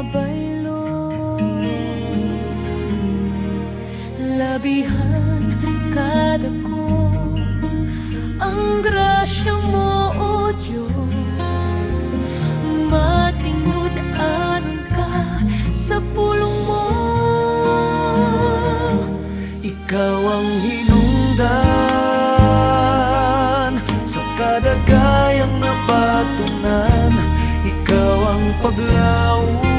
mabaylo Labihan kada ko Ang grasya mo, O Diyos. Matingod anon ka sa mo. Ikaw ang hinungdan Sa kadagayang napatunan Ikaw ang paglaom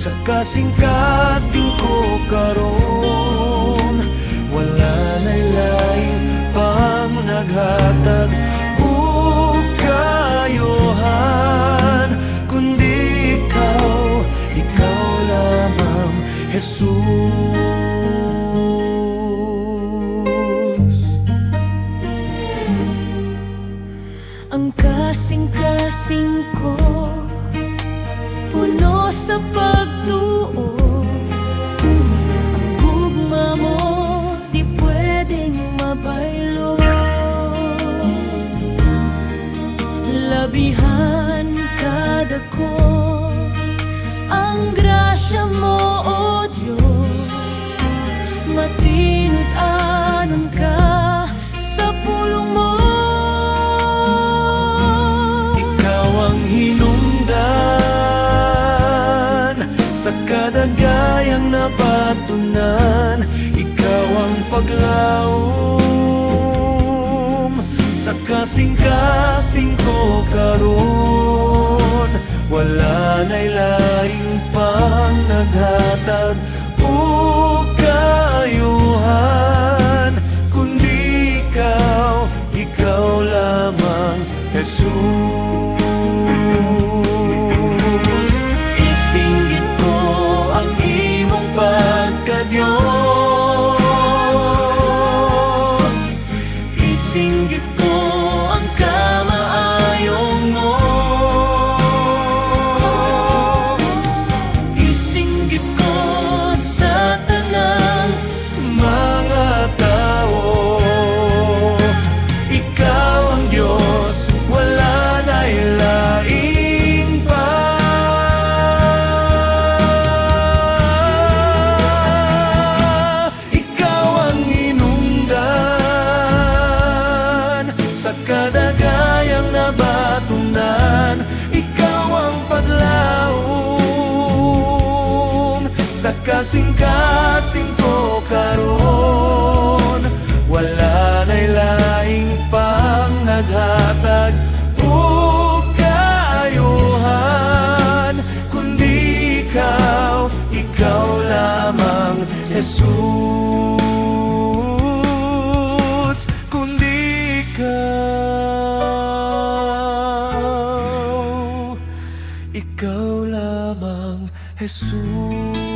Sa kasing-kasing ko karon Wala na'y lain pang naghatag. O Kundi ikaw, ikaw lamang Jesus. Ang kasing-kasing ko Puno sa pagtuo. Ang gugma mo Di pwedeng mabaylo Labihan kada ko Sa kadagayang napatunan Ikaw ang paglaom. Sa kasing-kasing ko karon Wala na'y laing pang naghatag o kayuhan. Kundi ikaw, ikaw lamang Jesus Sa kasing-kasing ko karon Wala na'y laing pang naghatag o kaayuhan Kundi ikaw, ikaw lamang Jesus. Kundi ikaw, ikaw lamang Jesus